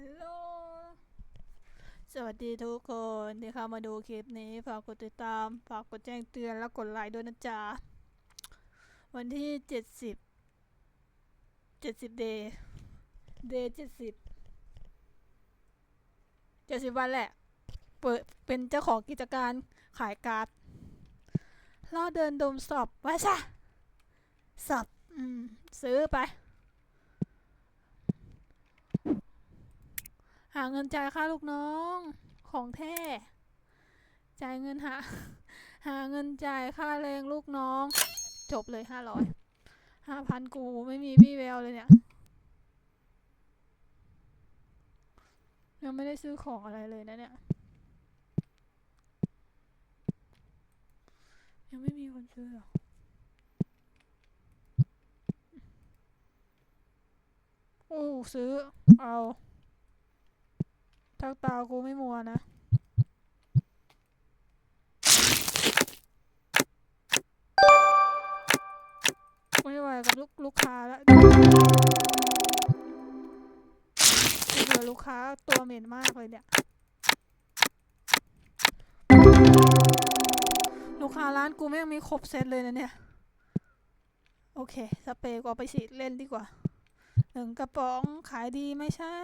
ฮัลโหล สวัสดีทุกคนที่เข้ามาดูคลิปนี้ ฝากกดติดตาม ฝากกดแจ้งเตือนและกดไลค์ด้วยนะจ๊ะ วันที่เจ็ดสิบ เจ็ดสิบเดย์ เดย์เจ็ดสิบ เจ็ดสิบวันแหละ เปิดเป็นเจ้าของกิจการขายการ์ดล่อเดินดมสอบไว้ซะสอบ อืม ซื้อไปาเงินจ่ายค่าลูกน้องของแท้ จ่ายเงินหา หาเงินจ่ายค่าแรงลูกน้อง จบเลยห้าร้อยห้าพันกูไม่มีวี่แววเลยเนี่ย ยังไม่ได้ซื้อของอะไรเลยนะเนี่ย ยังไม่มีคนซื้อหรอโอ้ซื้อ เอา ทักตากูไม่มัวนะ ไม่ไหวกับลูกลูกค้าแล้วเบื่อลูกค้าตัวเหม็นมากเลยเนี่ย ลูกค้าร้านกูไม่งมีครบเซตเลยนะเนี่ย โอเค สเปรย์กูเอาไปฉีดเล่นดีกว่า หนึ่งกระป๋องขายดีไม่ใช่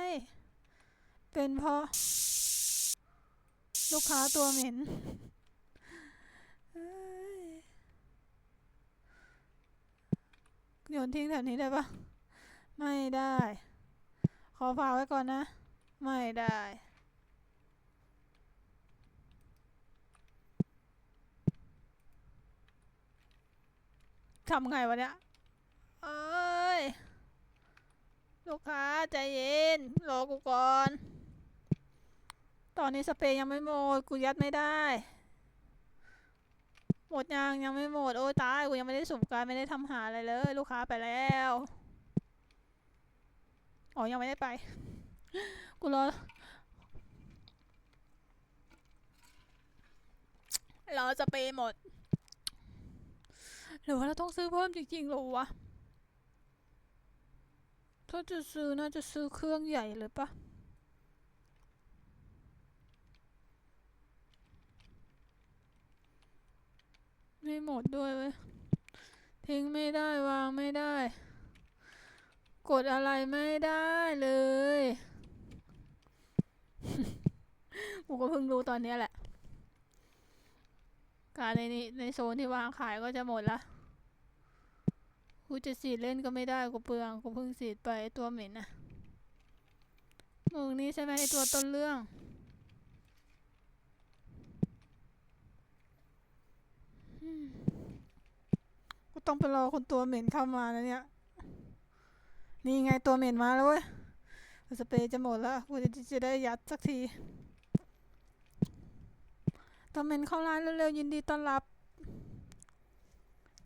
เป็นเพราะ ลูกค้าตัวเหม็นโยนทิ้งแถวนี้ได้ปะไม่ได้ ขอฝากไว้ก่อนนะ ไม่ได้ทำไงวะเนี่ย เอ้ย ลูกค้าใจเย็น รอกูก่อน ตอนนี้สเปรย์ยังไม่หมด กูยัดไม่ได้ หมดยังยังไม่หมด โอ้ยตาย กูยังไม่ได้สุ่มการไม่ได้ทำหาอะไรเลย ลูกค้าไปแล้ว อ๋อ ยังไม่ได้ไป กูรอ รอสเปรย์หมด หรือว่าเราต้องซื้อเพิ่มจริงๆหรอวะ ถ้าจะซื้อน่าจะซื้อเครื่องใหญ่เลยปะ ไม่หมดด้วยเว้ย ทิ้งไม่ได้วางไม่ได้ กดอะไรไม่ได้เลยกูก็เพิ่งรู้ตอนนี้แหละ การในนี้ในโซนที่วางขายก็จะหมดละกูจะสีดเล่นก็ไม่ได้กูเปลืองกูเพิ่งสีดไปตัวเหม็นนะมึงนี่ใช่ไหมตัวต้นเรื่องอืม กูต้องไปรอคนตัวเหม็นเข้ามาแล้วเนี่ย นี่ไงตัวเหม็นมาแล้วเว้ยสเปรย์จะหมดแล้วกูจะจะได้ยัดสักทีตัวเหม็นเข้าร้านเร็วๆยินดีต้อนรับ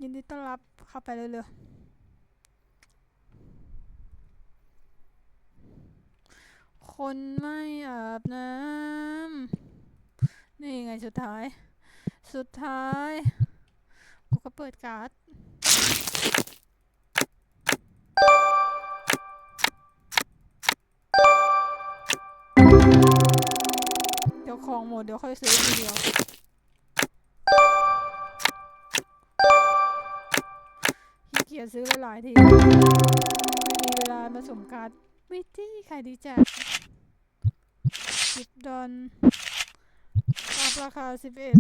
ยินดีต้อนรับเข้าไปเร็วๆคนไม่อาบน้ำนี่ไงสุดท้าย สุดท้าย กูก็เปิดการ์ดเดี๋ยวของหมดเดี๋ยวค่อยซื้อทีเดียว ขี้เกียจซื้อหลายๆทีไม่มีเวลามาสมการดวิตี้ขายดีจัดสิบดอลรับราคาสิบเอ็ด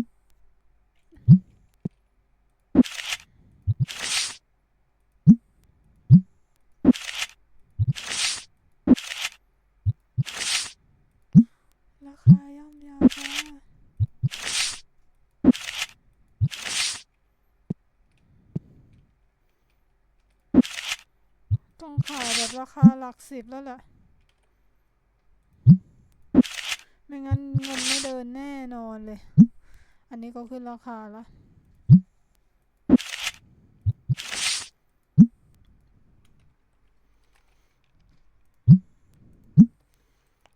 ราคาย่อมเยาวค่ะ ต้องขายแบบราคาหลักสิบแล้วแหละไม่งั้นเงินไม่เดินแน่นอนเลย อันนี้ก็ขึ้นราคาละ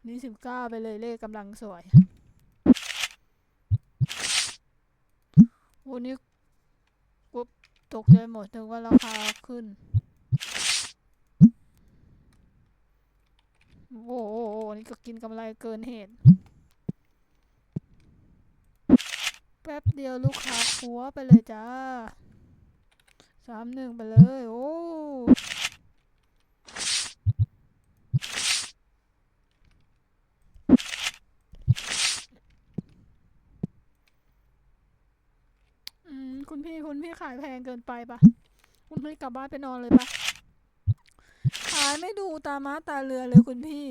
นี่สิบเก้าไปเลยเลขกำลังสวยวันนี้กูตกใจหมดถึงว่าราคาขึ้นี้ก็กินกำไรเกินเหตุ แป๊บเดียวลูกค้าคัวไปเลยจ้าสามหนึ่งไปเลย โอ้คุณพี่คุณพี่ขายแพงเกินไปปะคุณพี่กลับบ้านไปนอนเลยปะขายไม่ดูตาม้าตาเรือเลยคุณพี่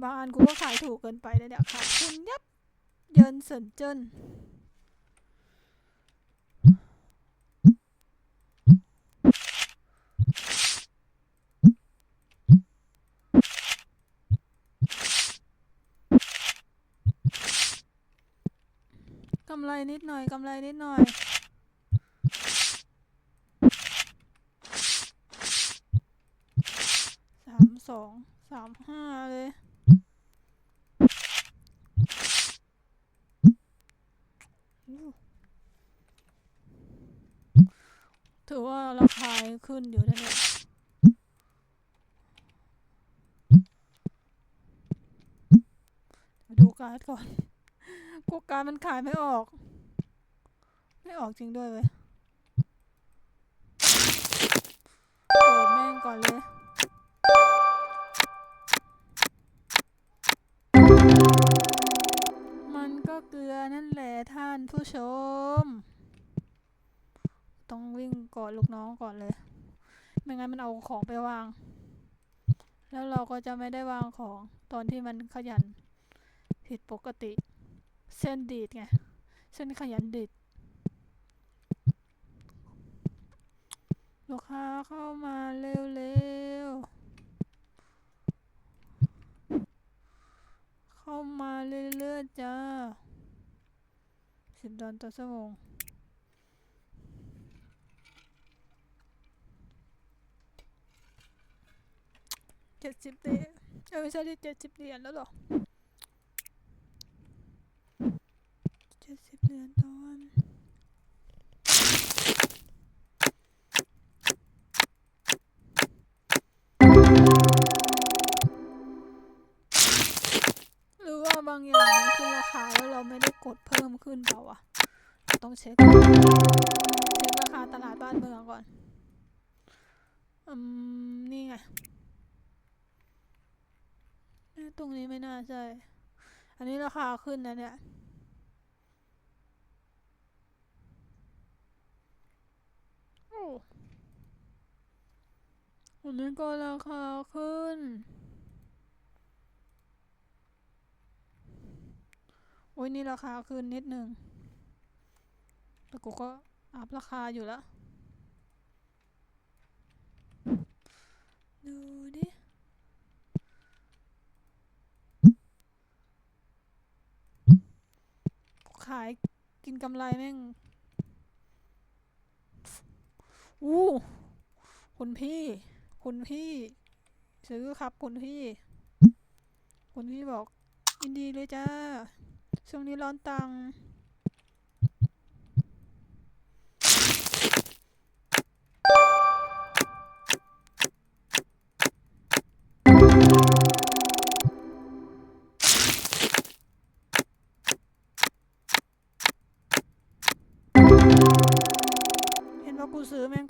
บางอันกูก็ขายถูกเกินไปเลยเนี่ยขาดทุนยับ เยินเสินเจิ้นกำไรนิดหน่อยกำไรนิดหน่อยสามสองสามห้าเลย ถือว่าราคาขึ้นอยู่นะเนี่ยดูการ์ดก่อนกูการ์ดมันขายไม่ออก ไม่ออกจริงด้วยเว้ยเปิดแม่งก่อนเลยมันก็เกลือนั่นแหละท่านผู้ชม ต้องวิ่งกอด ลูกน้องก่อนเลย ไม่งั้นมันเอาของไปวาง แล้วเราก็จะไม่ได้วางของตอนที่มันขยัน ผิดปกติ เส้นดีดไง เส้นขยันดีด ลูกค้าเข้ามาเร็วๆ เข้ามาเรื่อยๆจ้าสิบดอลต่อชั่วโมง เจ็ดสิบเหรียญเออไม่ใช่ที่เจ็ดสิบเหรียญแล้วหรอเจ็ดสิบเหรียญต่อวันหรือว่าบางอย่างมันขึ้นราคาแล้วเราไม่ได้กดเพิ่มขึ้นเปล่าวะเราต้องเช็ค เช็คราคาตลาดบ้านเมืองก่อน อืม นี่ไง ตรงนี้ไม่น่าใช่ อันนี้ราคาขึ้นนะเนี่ย โอ้อันนี้ก็ราคาขึ้น โอ้ยนี่ราคาขึ้นนิดนึง แต่กูก็อัพราคาอยู่แล้ว ดูดิ ขายกินกำไรแม่ง อู้คุณพี่ คุณพี่ ซื้อครับคุณพี่ คุณพี่บอกยินดีเลยจ้าช่วงนี้ร้อนตังค์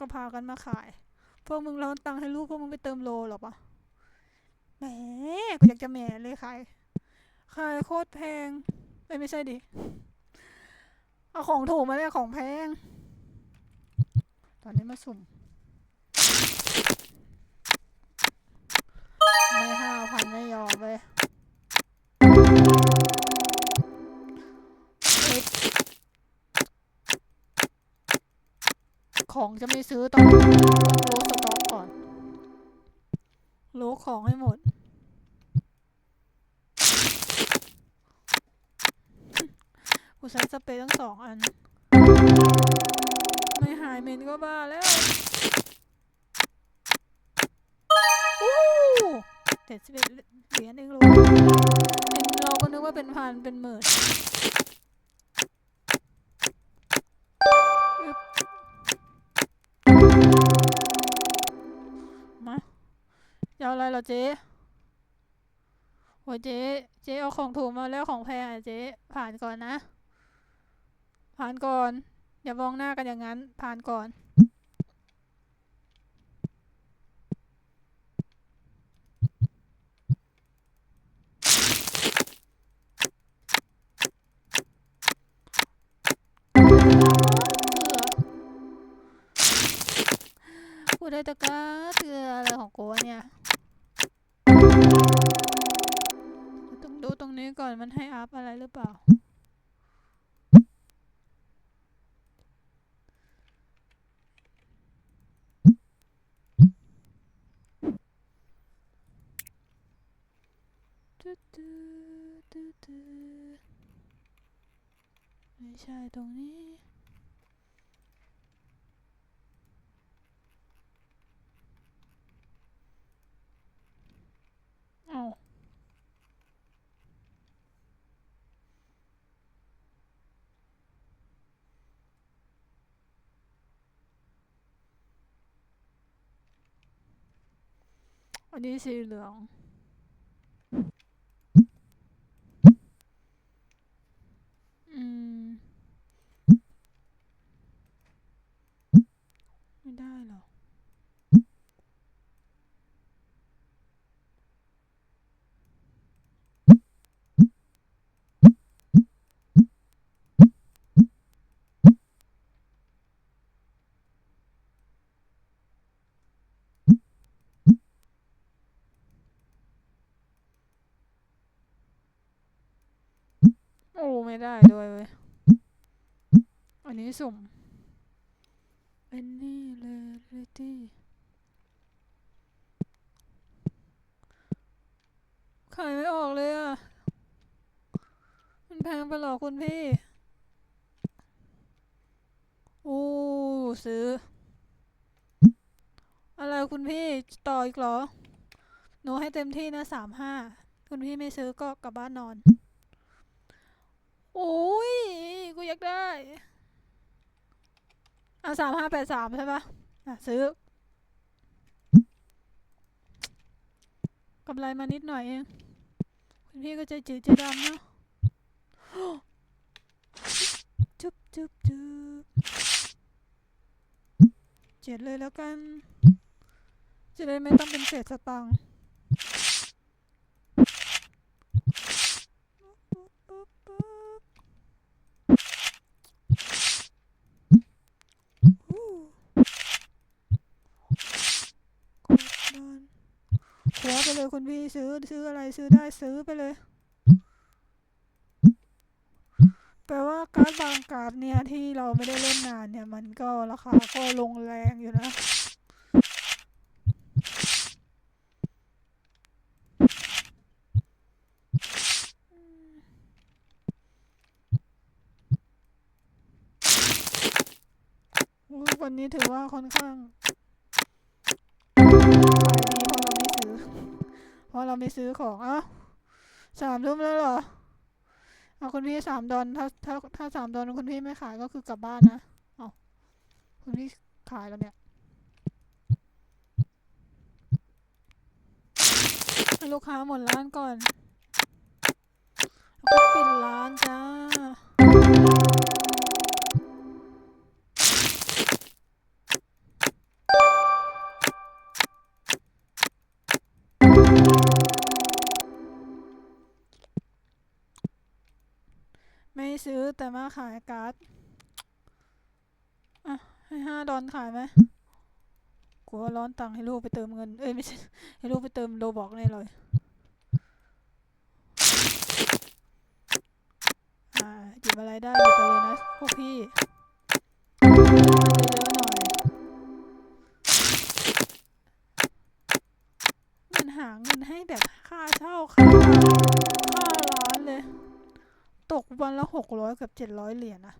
ก็พากันมาขาย พวกมึงร้อนตังค์ให้ลูกพวกมึงไปเติมโลหรอปะแหมกูอยากจะแหมเลยขาย ขายโคตรแพงเอ้ยไม่ใช่ดิ เอาของถูกมาเนี่ยของแพง ตอนนี้มาสุ่มไม่ห้าพันไม่ยอมเลยเอ๊ะ ของจะไม่ซื้อต้องรู้สต็อกก่อนรู้ของให้หมด กูใช้สเปรย์ทั้งสองอัน ไม่หายเหม็นก็บ้าแล้วอู้เจ็ดสิบเอ็ดเหรียญเองรู้เป็นเราก็นึกว่าเป็นพันเป็นหมื่น อะไรเหรอเจ๊โอ้ยเจ๊เจ๊เอาของถูกมาแล้วของแพงอะเจ๊ผ่านก่อนนะ ผ่านก่อน อย่ามองหน้ากันอย่างนั้น ผ่านก่อน กูได้ตะกร้าเตืออะไรของกูเนี่ย ต้องดูตรงนี้ก่อนมันให้อัพอะไรหรือเปล่าตึ๊ดตึ๊ดตึ๊ดไม่ใช่ตรงนี้ เอา อันนี้สีเหลืองอืมไม่ได้หรอ โอ้ไม่ได้ด้วยเว้ย อันนี้สุ่มเป็นนี่เลยเลยที่ขายไม่ออกเลยอะ มันแพงไปหรอคุณพี่ โอ้ ซื้อ อะไรคุณพี่ ต่ออีกเหรอ หนูให้เต็มที่นะสามห้า คุณพี่ไม่ซื้อก็กลับบ้านนอน โอ้ย กูอยากได้อะสามห้าแปดสามใช่ปะอะ ซื้อกำไรมานิดหน่อยเองคุณพี่ก็ใจจืดใจดำเนาะจุ๊บจุ๊บจุ๊บเจ็ดเลยแล้วกัน จะได้ไม่ต้องเป็นเศษสตังค์ปุ๊บปุ๊บปุ๊บฮู้กดดันขวาไป เลยคุณพี่ซื้อซื้ออะไรซื้อได้ซื้อไปเลย แปลว่าการบางการ์เนี่ยที่เราไม่ได้เล่นนานเนี่ย มันก็ราคาก็ลงแรงอยู่นะวันนี้ถือว่าค่อนข้างดีเพราะเราไม่ซื้อ เพราะเราไม่ซื้อของ เอ้าสามทุ่มแล้วเหรอ เอาคุณพี่สามดอนถ้าถ้าถ้าสามดอนคุณพี่ไม่ขายก็คือกลับบ้านนะ เอาคุณพี่ขายแล้วเนี่ยให้ลูกค้าหมดร้านก่อนแล้วก็ปิดร้านจ้า แต่มาขายการ์ดอะให้ห้าดอนขายไหมกลัวร้อนตังค์ให้ลูกไปเติมเงิน เอ้ยไม่ใช่ให้ลูกไปเติมโลบอกแน่เลยอ่าหยิบอะไรได้หยิบไปเลยนะพวกพี่ วันละหกร้อยกับเจ็ดร้อยเหรียญอะ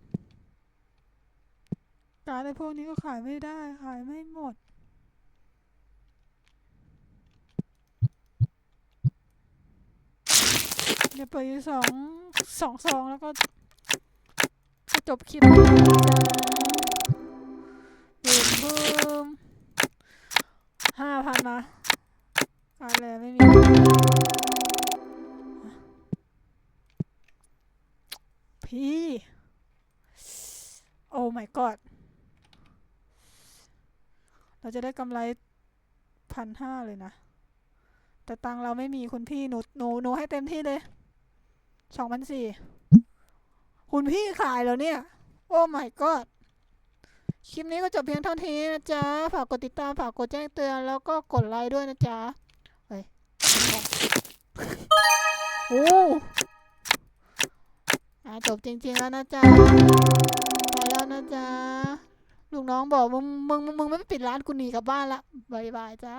การในพวกนี้ก็ขายไม่ได้ ขายไม่หมด เดี๋ยวไปดสองสองซองแล้วก็จะจบคลิปนี้จ้าเพิ่มเพิ่มห้าพันมาขายแล้วไม่มี พี่ โอ้ my god เราจะได้กำไรพันห้าเลยนะ แต่ตังเราไม่มีคุณพี่หนูหนูหนูให้เต็มที่เลยสองพันสี่คุณพี่ขายแล้วเนี่ย โอ้ my god คลิปนี้ก็จบเพียงเท่านี้นะจ๊ะ ฝากกดติดตาม ฝากกดแจ้งเตือน แล้วก็กดไลค์ด้วยนะจ๊ะ เฮ้ย โอ้ อ่าจบจริง ๆ แล้วนะจ๊ะไปแล้วนะจ๊ะลูกน้องบอกมึงมึงมึงไม่ปิดร้านกูหนีกลับบ้านละบายบายจ้า